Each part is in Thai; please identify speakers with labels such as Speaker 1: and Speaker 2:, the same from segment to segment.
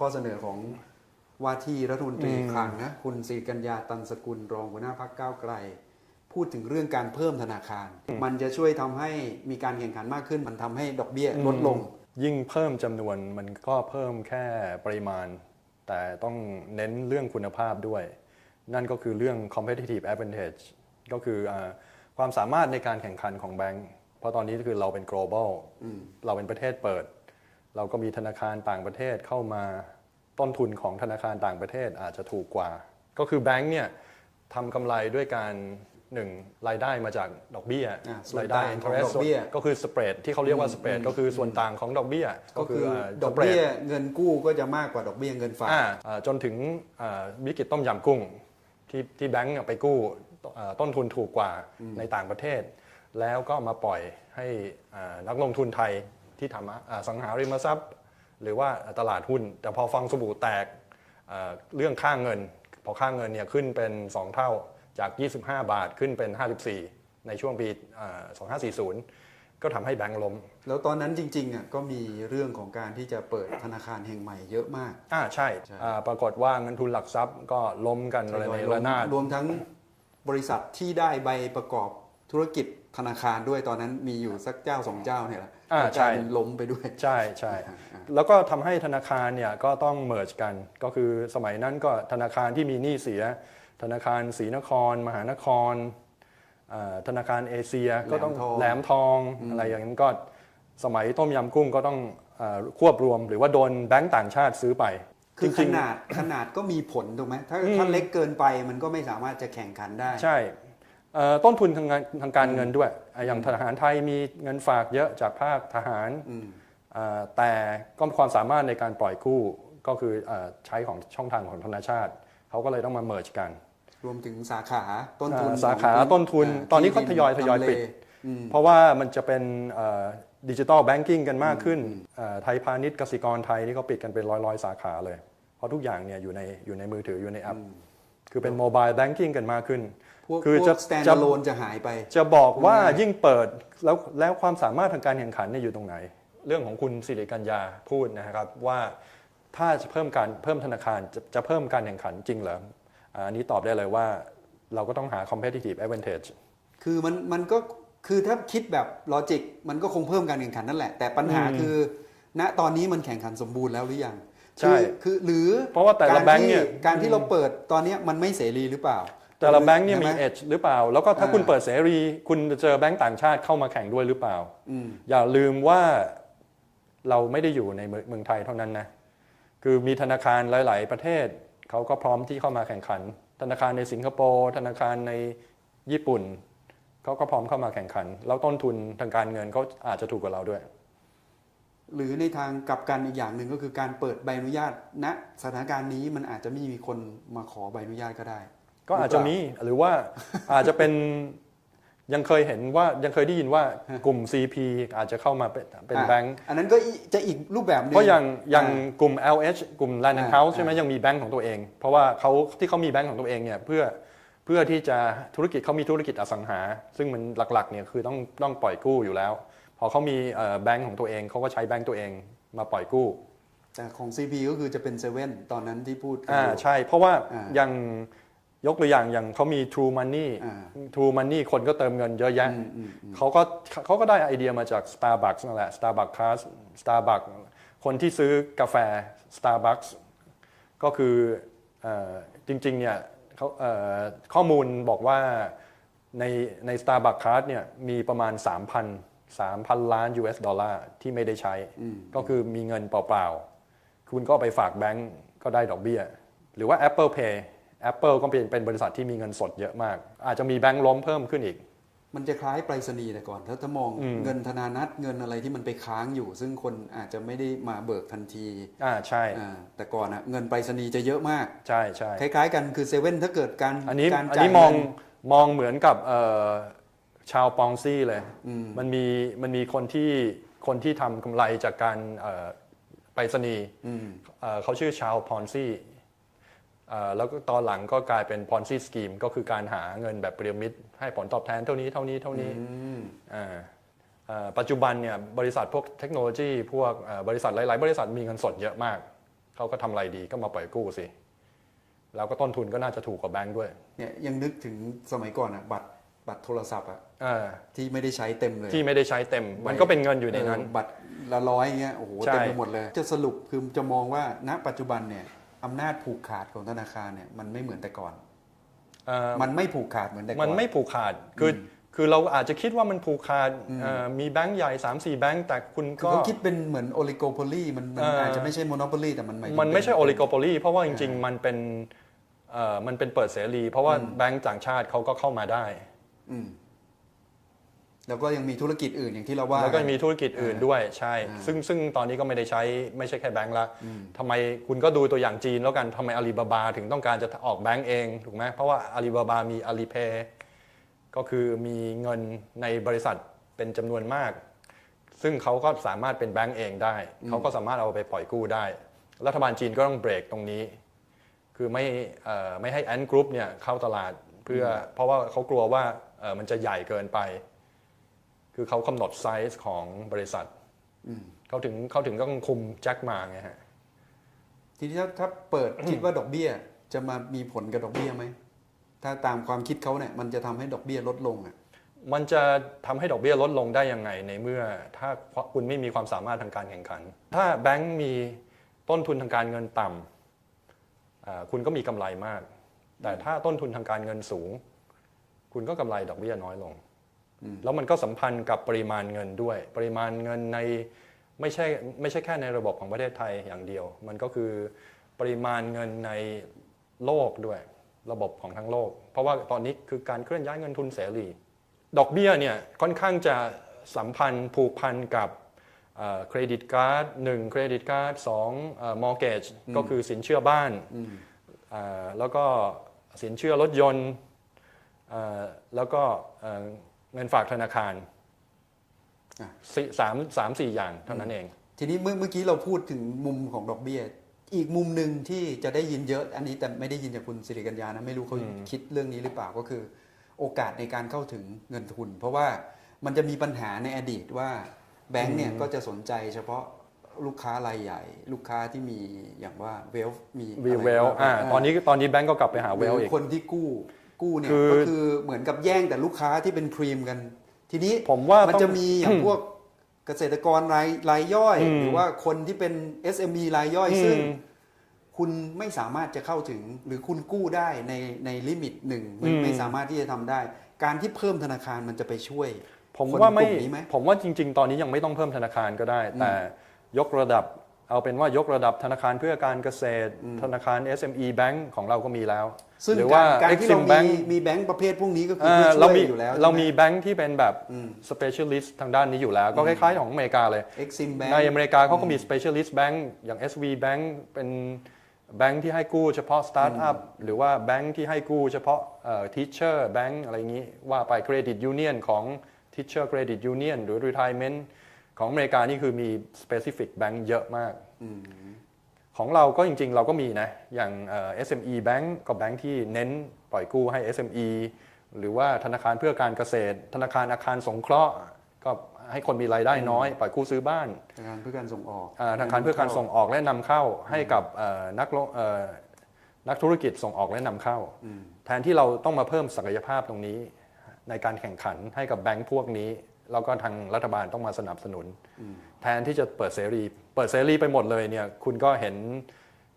Speaker 1: ข้อเสนอของว่าที่รัฐมนตรีคลังนะคุณศรีกัญญาตันสกุลรองหัวหน้าพักก้าวไกล พูดถึงเรื่องการเพิ่มธนาคาร มันจะช่วยทำให้มีการแข่งขันมากขึ้น มันทำให้ดอกเบี้ยลดลง
Speaker 2: ยิ่งเพิ่มจำนวนมันก็เพิ่มแค่ปริมาณ แต่ต้องเน้นเรื่องคุณภาพด้วย นั่นก็คือเรื่อง competitive advantage ก็คืออาความสามารถในการแข่งขันของแบงก์เพราะตอนนี้คือเราเป็น global เราเป็นประเทศเปิด เราก็มีธนาคารต่างประเทศเข้ามาต้นทุนของธนาคารต่างประเทศอาจจะถูกกว่า ก็คือแบงก์เนี่ยทำกำไรด้วยการหนึ่งรายได้มาจากดอกเบี้ย
Speaker 1: อ่าส่วน
Speaker 2: รายได้
Speaker 1: ต่างของ
Speaker 2: interest
Speaker 1: ดอกเบี้ย
Speaker 2: ก็คือสเปรดที่เขาเรียกว่าสเปรดก็คือส่วนต่างของดอกเบี้ย
Speaker 1: ก็คือาดอกเบี้ยเงินกู้ก็จะมากกว่าดอกเบี้ยเงินฝาก
Speaker 2: อ่าอ่าจนถึงอ่าวิกฤตต้มยำกุ้งที่ที่แบงก์ไปกู้อ่าต้นทุนถูกกว่าในต่างประเทศ แล้วก็มาปล่อยให้อ่านักลงทุนไทย ที่ทำอสังหาริมทรัพย์ หรือว่าตลาดหุ้น แต่พอฟังสบู่แตกอ่าเรื่องค่างเงิน พอค่างเงินเนี่ยขึ้นเป็น 2 เท่าจาก 25 บาทขึ้นเป็น 54 ในช่วงปีอ่า2540 ก็ทำให้แบงก์ล้ม
Speaker 1: แล้วตอนนั้นจริงๆอะก็มีเรื่องของการที่จะเปิดธนาคารแห่งใหม่เยอะมาก
Speaker 2: อ่าใช่
Speaker 1: ใช่
Speaker 2: อ่าปรากฏว่าเงินทุนหลักทรัพย์ก็ล้มกันอะไรในระนาด
Speaker 1: รวมทั้งบริษัทที่ได้ใบประกอบธุรกิจ ธนาคารด้วยตอนนั้นมีอยู่สักเจ้าสองเจ้าเนี่ยแหละ
Speaker 2: อ่า
Speaker 1: ก็กลาย
Speaker 2: ใช่
Speaker 1: เป็นล้มไปด้วย
Speaker 2: ใช่ใช่
Speaker 1: อ่าอ่า
Speaker 2: แล้วก็ทำให้ธนาคารเนี่ยก็ต้องเมิร์จกัน ก็คือสมัยนั้นก็ธนาคารที่มีหนี้เสีย ธนาคารศรีนคร มหานครอ่าธนาคารเอเชียก็ต้อง
Speaker 1: แห
Speaker 2: แห
Speaker 1: ล
Speaker 2: ล
Speaker 1: ม
Speaker 2: ม
Speaker 1: ท
Speaker 2: ท
Speaker 1: อ
Speaker 2: องงอะไรอย่างนั้นก็สมัยต้มยำกุ้งก็ต้องอาควบรวมหรือว่าโดนแบงก์ต่างชาติซื้อไป
Speaker 1: คือ
Speaker 2: จ
Speaker 1: ข
Speaker 2: ริงๆ
Speaker 1: นาดขนาดก็มีผลถูกไหมถ้า
Speaker 2: อืม
Speaker 1: ถ้าเล็กเกินไปมันก็ไม่สามารถจะแข่งขันได้
Speaker 2: ใช่เอ่อ ต้นทุนทางการทางการเงินด้วยอะอย่างทหารไทยมีเงินฝากเยอะจากภาคทหาร
Speaker 1: อืม
Speaker 2: อ่าแต่ก็มีความสามารถในการปล่อยกู้ก็คืออาใช้ของช่องทางของธนาชาติ เขาก็เลยต้องมาเมิร์จกัน
Speaker 1: รวมถึงสาขาต้นทุน
Speaker 2: อ่าสาขา
Speaker 1: ของ
Speaker 2: ต้นทุนาตอนนี้ก็
Speaker 1: ที่
Speaker 2: ทยอย
Speaker 1: ดิน
Speaker 2: ทยอย
Speaker 1: ทำเล
Speaker 2: ปิด
Speaker 1: อืม
Speaker 2: เพราะว่ามันจะเป็นดิจิ t a ลแบงกิ้งกันมากขึ้นอ่าไทยพาณิชย์กสิกรไทยนี่ก็ปิดกันเป็นร้อยร้อยๆ สาขาเลย เพราะทุกอย่างเนี่ยอยู่ในอยู่ในมือถืออยู่ในแอป คือเป็นโมบายแบงกิ้งกันมากขึ้น
Speaker 1: พวก
Speaker 2: คือ
Speaker 1: พว
Speaker 2: จะ
Speaker 1: ก stand
Speaker 2: จะ
Speaker 1: alone จะหายไป
Speaker 2: จะบอกว่า
Speaker 1: ง่ายๆ
Speaker 2: ยิ่งเปิดแล้วแล้วความสามารถทางการแข่งขันเนี่ยอยู่ตรงไหน เรื่องของคุณสิริกัญญาพูดนะครับว่าถ้าจะเพิ่มการเพิ่มธนาคารจะจะเพิ่มการแข่งขันจริงเหรออ่าอันนี้ตอบได้เลยว่าเราก็ต้องหา competitive advantage
Speaker 1: คือมันมันก็คือถ้าคิดแบบลอจิกมันก็คงเพิ่มการแข่งขันนั่นแหละ แต่ปัญหา
Speaker 2: อืม
Speaker 1: คือ ณตอนนี้มันแข่งขันสมบูรณ์แล้วหรือยัง
Speaker 2: ใช่
Speaker 1: คือคือหรือ
Speaker 2: เพราะว่าแต่ละ
Speaker 1: ก
Speaker 2: แบงค์เนี่ย
Speaker 1: ที่การที่เราเปิดตอนเนี้ยมันไม่เสรีหรือเปล่า
Speaker 2: แต่ละแบงค์เนี่ยมี
Speaker 1: ใช่ไห
Speaker 2: edge หรือเปล่า แล้วก็ถ้า
Speaker 1: อ่า
Speaker 2: คุณเปิดเสรี คุณจะเจอแบงค์ต่างชาติเข้ามาแข่งด้วยหรือเปล่า
Speaker 1: อืม
Speaker 2: อย่าลืมว่าเราไม่ได้อยู่ในเมืองเมืองไทยเท่านั้นนะ คือมีธนาคารหลาย ๆ ประเทศเขาก็พร้อมที่เข้ามาแข่งขัน ธนาคารในสิงคโปร์ธนาคารในญี่ปุ่นเขาก็พร้อมเข้ามาแข่งขัน แล้วต้นทุนทางการเงินเขาอาจจะถูกกว่าเราด้วย
Speaker 1: หรือในทางกลับกันอีกอย่างหนึ่งก็คือการเปิดใบอนุญาตณสถานการณ์นี้มันอาจจะไม่มีคนมาขอใบอนุญาตก็ได้
Speaker 2: ก็อาจจะมีหรือว่าอาจจะเป็นยังเคยเห็นว่ายังเคยได้ยินว่ากลุ่ม CP อาจจะเข้ามาเป็นเป็น
Speaker 1: อะ
Speaker 2: แบงค์
Speaker 1: อันนั้นก็อีจะอีกรูปแบบหนึง
Speaker 2: เพราะอย่างอย่าง
Speaker 1: อ่
Speaker 2: กลุ่ม LH กลุ่ม Land and
Speaker 1: อ่า
Speaker 2: House ใช่ไหม
Speaker 1: อ่ายั
Speaker 2: ยังมีแบงก์ของตัวเอง เพราะว่าเขาที่เขามีแบงก์ของตัวเองเนี่ยเพื่อเพื่อที่จะธุรกิจเขามีธุรกิจอสังหา ซึ่งมันหลักๆเนี่ยคือต้องต้องปล่อยกู้อยู่แล้ว พอเขามีเอ่อแบงก์ของตัวเองเขาก็ใช้แบงก์ตัวเองมาปล่อยกู้
Speaker 1: แต่ของ CP ก็คือจะเป็นเซเว่นตอนนั้นที่พูดกัน
Speaker 2: อ่า
Speaker 1: อยู่
Speaker 2: ใช่ เพราะว่า
Speaker 1: อ่า
Speaker 2: อย่างยกตัวอย่างอย่างเขามี True Money
Speaker 1: อ่า
Speaker 2: True Money คนก็เติมเงินเยอะแยะ
Speaker 1: อืมอืมอืม
Speaker 2: เขาก็เขาก็ได้ไอเดียมาจาก Starbucks นั่นแหละ Starbucks Card Starbucks คนที่ซื้อกาแฟ Starbucks ก็คือเออจริงๆเนี่ยเขาเอ่อข้อมูลบอกว่าในใน Starbucks Card เนี่ยมีประมาณ 3,000 3,000 ล้าน US ดอลลาร์ที่ไม่ได้ใช้ ก็คือมีเงินเปล่าๆ คุณก็เอาไปฝากแบงก์ก็ได้ดอกเบี้ย หรือว่า Apple Pay Apple ก็เป็นเป็นบริษัทที่มีเงินสดเยอะมาก อาจจะมีแบงก์ล้มเพิ่มขึ้นอีก
Speaker 1: มันจะคล้ายไปรษณีย์แต่ก่อน ถ้าถ้ามองเงินธนานัตเงินอะไรที่มันไปค้างอยู่ ซึ่งคนอาจจะไม่ได้มาเบิกทันที
Speaker 2: อ่าใช่
Speaker 1: อ่าแต่ก่อนอะเงินไปรษณีย์จะเยอะมาก
Speaker 2: ใช่ใช่
Speaker 1: คล้ายๆ กันคือเซเว่นถ้าเกิดการ
Speaker 2: อันนี้
Speaker 1: การ
Speaker 2: อัน
Speaker 1: จ่าย
Speaker 2: นี้มอง
Speaker 1: เงิน
Speaker 2: มองเหมือนกับเอ่อ ชาวปองซี่เลย มันมีมันมีคนที่คนที่ทำกำไรจากการเอ่อไปรษณีย์เอ่อเขาชื่อชาวพอนซี่เอ่อแล้วก็ตอนหลังก็กลายเป็นพอนซี่สกีมก็คือการหาเงินแบบพีระมิด ให้ผลตอบแทนเท่านี้เท่านี้เท่านี้อ่าเอ่อปัจจุบันเนี่ยบริษัทพวกเทคโนโลยี พวกเอ่อบริษัทหลาย ๆ บริษัทมีเงินสดเยอะมาก เขาก็ทำอะไรดีก็มาปล่อยกู้สิ แล้วก็ต้นทุนก็น่าจะถูกกว่าแบงก์ด้วย
Speaker 1: เนี่ยยังนึกถึงสมัยก่อนอะบัตร บัตรโทรศัพท์อะ
Speaker 2: เออ
Speaker 1: ที่ไม่ได้ใช้เต็มเลย
Speaker 2: ที่ไม่ได้ใช้เต็ม มันก็เป็นเงินอยู่ในนั้น
Speaker 1: เออบัตรละร้อยเงี้ยโอ้โห
Speaker 2: ใช่
Speaker 1: เต็มไปหมดเลย จะสรุปคือจะมองว่าณปัจจุบันเนี่ยอำนาจผูกขาดของธนาคารเนี่ยมันไม่เหมือนแต่ก่อน
Speaker 2: เอ่อ
Speaker 1: มันไม่ผูกขาดเหมือนแต่ก่อน
Speaker 2: มันไม่ผูกขาด คืออคือเราอาจจะคิดว่ามันผูกขาดเอ่อมีแบงก์ใหญ่ 3 4 แบงก์แต่คุณ
Speaker 1: คือ
Speaker 2: ก็
Speaker 1: เขาคิดเป็นเหมือนโอลิโกโพลีมันมัน
Speaker 2: เอออ
Speaker 1: อาจจะไม่ใช่โมโนโพลีแต่มันหมายถึง
Speaker 2: มันไม่ใช่
Speaker 1: เป็
Speaker 2: โอลิโกโ o ลีเพราะว่าจริง ๆ มันเป็นเอ่อมันเป็นเปิดเสรี เพราะว่าแบงก์ต่างชาติเขาก็เข้ามาได้
Speaker 1: อืมแล้วก็ยังมีธุรกิจอื่นอย่างที่เราว่า
Speaker 2: แล้วก็มีธุรกิจอื่นด้วยใช่
Speaker 1: อ่า
Speaker 2: ซึ่งซึ่งตอนนี้ก็ไม่ได้ใช้ไม่ใช่แค่แบงก์ละทำไมคุณก็ดูตัวอย่างจีนแล้วกันทำไมอาลีบาบาถึงต้องการจะออกแบงก์เองถูกไหมเพราะว่าอาลีบาบามีอาลีเพย์ก็คือมีเงินในบริษัทเป็นจำนวนมาก ซึ่งเขาก็สามารถเป็นแบงก์เองได้ เขาก็สามารถเอาไปปล่อยกู้ได้ รัฐบาลจีนก็ต้องเบรกตรงนี้ คือไม่เอ่อไม่ให้แอนกรุ๊ปเนี่ยเข้าตลาดเพื่ออเพราะว่าเขากลัวว่าเอ่อ มันจะใหญ่เกินไป คือเขากำหนดไซส์ของบริษัทเขาถึงเขาถึงต้องคุมแจ็คมาไงฮะ
Speaker 1: ทีนี้ถ้าถ้าเปิดคิดว่าดอกเบี้ย จะมามีผลกับดอกเบี้ยไหม ถ้าตามความคิดเขาเนี่ยมันจะทำให้ดอกเบี้ยลดลงอะ
Speaker 2: มันจะทำให้ดอกเบี้ยลดลงได้ยังไงในเมื่อ ถ้าคุณไม่มีความสามารถทางการแข่งขัน ถ้าแบงก์มีต้นทุนทางการเงินต่ำอ่าคุณก็มีกำไรมาก แต่ถ้าต้นทุนทางการเงินสูง คุณก็กำไรดอกเบี้ยน้อยลง แล้วมันก็สัมพันธ์กับปริมาณเงินด้วย ปริมาณเงินในไม่ใช่ไม่ใช่แค่ในระบบของประเทศไทยอย่างเดียว มันก็คือปริมาณเงินในโลกด้วย ระบบของทั้งโลก เพราะว่าตอนนี้คือการเคลื่อนย้ายเงินทุนเสรี ดอกเบี้ยเนี่ยค่อนข้างจะสัมพันธ์ผูกพันกับเครดิตการ์ดหนึ่งเครดิตการ์ดสองมอร์เกจก็คือสินเชื่อบ้านอ่าแล้วก็สินเชื่อรถยนต์อ่า แล้วก็เอ่อเงินฝากธนาคาร
Speaker 1: อะ
Speaker 2: สี่สามสามสี่อย่างเท่านั้นเอง
Speaker 1: ทีนี้เมื่อเมื่อกี้เราพูดถึงมุมของดอกเบี้ยอีกมุมหนึ่งที่จะได้ยินเยอะ อันนี้แต่ไม่ได้ยินจากคุณสิริกัญญานะไม่รู้เขาคิดเรื่องนี้หรือเปล่าก็คือ โอกาสในการเข้าถึงเงินทุน เพราะว่ามันจะมีปัญหาในอดีตว่าแบงก์เนี่ยก็จะสนใจเฉพาะลูกค้ารายใหญ่ ลูกค้าที่มีอย่างว่าเวลมี
Speaker 2: วี
Speaker 1: อะไร
Speaker 2: เวล
Speaker 1: บ้าง
Speaker 2: อ่าตอนนี้ตอนนี้แบงก์ก็กลับไปหา
Speaker 1: ห
Speaker 2: เว
Speaker 1: รื
Speaker 2: ล
Speaker 1: อ
Speaker 2: อีก
Speaker 1: คนที่กู้ กู้เนี่ย
Speaker 2: คือ
Speaker 1: ก็คือเหมือนกับแย่งแต่ลูกค้าที่เป็นครีมกัน ทีนี้
Speaker 2: ผมว่า
Speaker 1: มัน
Speaker 2: ต้อง
Speaker 1: จะมีอย่างพวกเกษตรกรรายรายย่อย
Speaker 2: อืม
Speaker 1: หรือว่าคนที่เป็น SME รายย่อย
Speaker 2: อืม
Speaker 1: ซึ่ง คุณไม่สามารถจะเข้าถึงหรือคุณกู้ได้ในในลิมิตหนึ่งไม่ไม่สามารถที่จะทำได้ การที่เพิ่มธนาคารมันจะไปช่วย
Speaker 2: ผม
Speaker 1: คน
Speaker 2: ว่าไม่
Speaker 1: กลุ่นี้ไหม
Speaker 2: ผมว่าจริง ๆ ตอนนี้ยังไม่ต้องเพิ่มธนาคารก็ได้ แต่ยกระดับ เอาเป็นว่ายกระดับธนาคารเพื่อการเกษตร ธนาคาร SME Bank ของเราก็มีแล้ว
Speaker 1: ซึ่ง
Speaker 2: หรือ
Speaker 1: กา
Speaker 2: ว่าร
Speaker 1: การที่เรา
Speaker 2: Exim
Speaker 1: มี
Speaker 2: Bank
Speaker 1: มีแบงก์ประเภทพวกนี้ก็คือ
Speaker 2: เอ่
Speaker 1: เพื่
Speaker 2: อ
Speaker 1: อช่
Speaker 2: เรา
Speaker 1: วย
Speaker 2: มี
Speaker 1: อยู่แล้ว
Speaker 2: เรา
Speaker 1: ใช่ไห
Speaker 2: มีแบงค์ที่เป็นแบบ specialist ทางด้านนี้อยู่แล้ว ก็คล้ายๆของอเมริกาเลย
Speaker 1: Exim Bank
Speaker 2: ในอเมริกาเขาก็มี specialist bank อย่าง SV Bank เป็นแบงค์ที่ให้กู้เฉพาะ startup หรือว่าแบงค์ที่ให้กู้เฉพาะเอ่อ teacher bank อะไรอย่างนี้ ว่าไป credit union ของ teacher credit union หรือ retirement ของอเมริกานี่คือมี specific bank เยอะมาก ของเราก็จริง ๆ เราก็มีนะ อย่างเอ่อ SME Bank ก็แบงค์ที่เน้นปล่อยกู้ให้ SME หรือว่าธนาคารเพื่อการเกษตร ธนาคารอาคารสงเคราะห์ ก็ให้คนมีรายได้น้อย ปล่อยกู้ซื้อบ้าน
Speaker 1: ธนาคารเพื่อการส่งออก
Speaker 2: อ่าธนาคารเพื่อการส่งออกและนำเข้าให้กับเอ่อนักลงเอ่อนักธุรกิจส่งออกและนำเข้า แทนที่เราต้องมาเพิ่มศักยภาพตรงนี้ ในการแข่งขันให้กับแบงค์พวกนี้ แล้วก็ทางรัฐบาลต้องมาสนับสนุน แทนที่จะเปิดเสรี เปิดเสรีไปหมดเลยเนี่ยคุณก็เห็น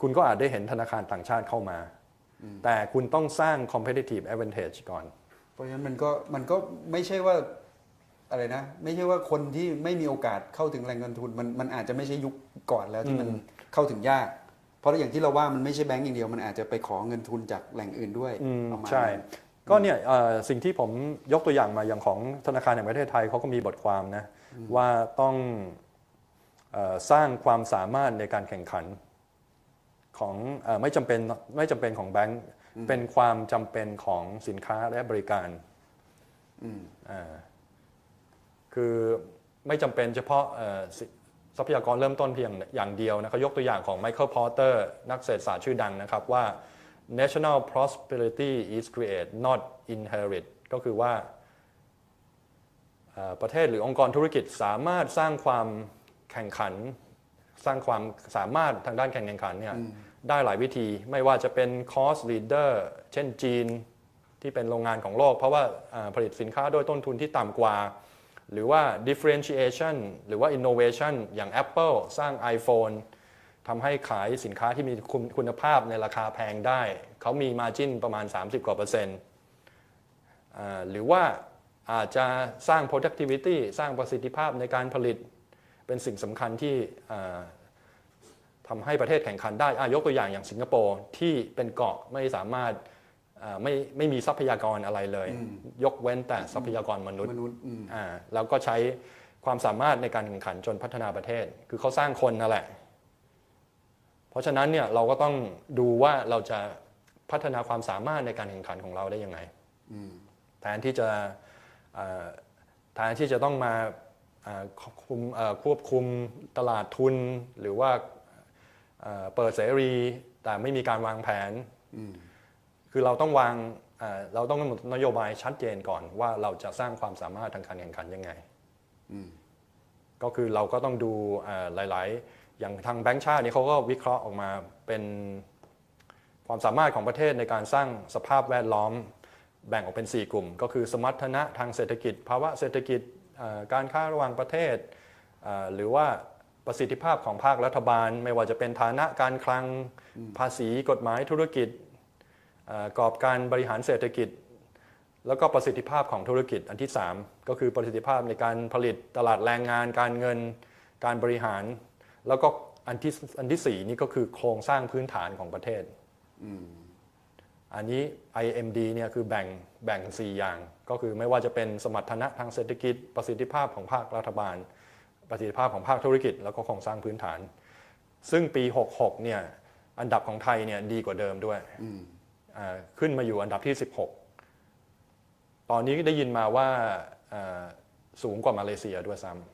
Speaker 2: คุณก็อาจได้เห็นธนาคารต่างชาติเข้ามา แต่คุณต้องสร้าง competitive advantage ก่อน
Speaker 1: เพราะฉะนั้นมันก็มันก็ไม่ใช่ว่าอะไรนะ ไม่ใช่ว่าคนที่ไม่มีโอกาสเข้าถึงแหล่งเงินทุนมันมันอาจจะไม่ใช่ยุคก่อนแล้วที่มันเข้าถึงยาก เพราะอย่างที่เราว่ามันไม่ใช่แบงก์อย่างเดียวมันอาจจะไปขอเงินทุนจากแหล่งอื่นด้วย
Speaker 2: อืม
Speaker 1: ประมาณ
Speaker 2: ใช่
Speaker 1: นั้น
Speaker 2: ก็เนี่ยเอ่อสิ่งที่ผมยกตัวอย่างมาอย่างของธนาคารแห่งประเทศไทยเขาก็มีบทความนะว่าต้องเออสร้างความสามารถในการแข่งขันของเออไม่จำเป็นไม่จำเป็นของแบงก์เป็นความจำเป็นของสินค้าและบริการอ่าคือไม่จำเป็นเฉพาะเอ่อสิทรัพยากรเริ่มต้นเพียงอย่างเดียวนะเขายกตัวอย่างของไมเคิลพอ r เตอร์นักเศรษฐศาสตร์ชื่อดังนะครับว่า national prosperity is created not inherit ก็คือว่าเอ่อประเทศหรือองค์กรธุรกิจสามารถสร้างความแข่งขัน สร้างความสามารถทางด้านการแข่งขันเนี่ยได้หลายวิธีไม่ว่าจะเป็น cost leader เช่นจีนที่เป็นโรงงานของโลก เพราะว่าอ่าผลิตสินค้าด้วยต้นทุนที่ต่ำกว่า หรือว่า differentiation หรือว่า innovation อย่าง Apple สร้าง iPhone ทำให้ขายสินค้าที่มีคุณคุณภาพในราคาแพงได้ เขามี margin ประมาณ 30 กว่าเปอร์เซ็นต์อ่าหรือว่าอาจจะสร้าง productivity สร้างประสิทธิภาพในการผลิต เป็นสิ่งสำคัญที่อ่าทำให้ประเทศแข่งขันได้อะยกตัวอย่างอย่างสิงคโปร์ที่เป็นเกาะไม่สามารถอ่าไม่ไม่มีทรัพยากรอะไรเลย ยกเว้นแต่ทรัพยากรมนุษย์
Speaker 1: มนุษย์อืม
Speaker 2: อ่าแล้วก็ใช้ความสามารถในการแข่งขันจนพัฒนาประเทศ คือเขาสร้างคนนั่นแหละ เพราะฉะนั้นเนี่ยเราก็ต้องดูว่าเราจะพัฒนาความสามารถในการแข่งขันของเราได้ยังไงแทนที่จะเอ่อแทนที่จะต้องมาเอ่อคุมเอ่อควบคุมตลาดทุนหรือว่าเอ่อเปิดเสรีแต่ไม่มีการวางแผน คือเราต้องวางเอ่อเราต้องกำหนดนโยบายชัดเจนก่อนว่าเราจะสร้างความสามารถทางการแข่งขันยังไง ก็คือเราก็ต้องดูเอ่อหลาย ๆ อย่างทางแบงก์ชาตินี่เขาก็วิเคราะห์ออกมาเป็นความสามารถของประเทศในการสร้างสภาพแวดล้อมแบ่งออกเป็น 4 กลุ่ม ก็คือสมรรถนะทางเศรษฐกิจ ภาวะเศรษฐกิจเอ่อการค้าระหว่างประเทศเอ่อหรือว่าประสิทธิภาพของภาครัฐบาล ไม่ว่าจะเป็นฐานะการคลังภาษีกฎหมายธุรกิจเอ่อกรอบการบริหารเศรษฐกิจ แล้วก็ประสิทธิภาพของธุรกิจอันที่ 3 ก็คือประสิทธิภาพในการผลิตตลาดแรงงาน การเงิน การบริหาร แล้วก็อันที่อันที่4นี่ก็คือโครงสร้างพื้นฐานของประเทศ อันนี้ IMD เนี่ยคือแบ่งแบ่ง 4 อย่าง ก็คือไม่ว่าจะเป็นสมรรถนะทางเศรษฐกิจ ประสิทธิภาพของภาครัฐบาล ประสิทธิภาพของภาคธุรกิจ แล้วก็โครงสร้างพื้นฐาน ซึ่งปี 66 เนี่ยอันดับของไทยเนี่ยดีกว่าเดิมด้วยอ่าขึ้นมาอยู่อันดับที่ 16 ตอนนี้ได้ยินมาว่าเอ่อสูงกว่ามาเลเซียด้วยซ้ำ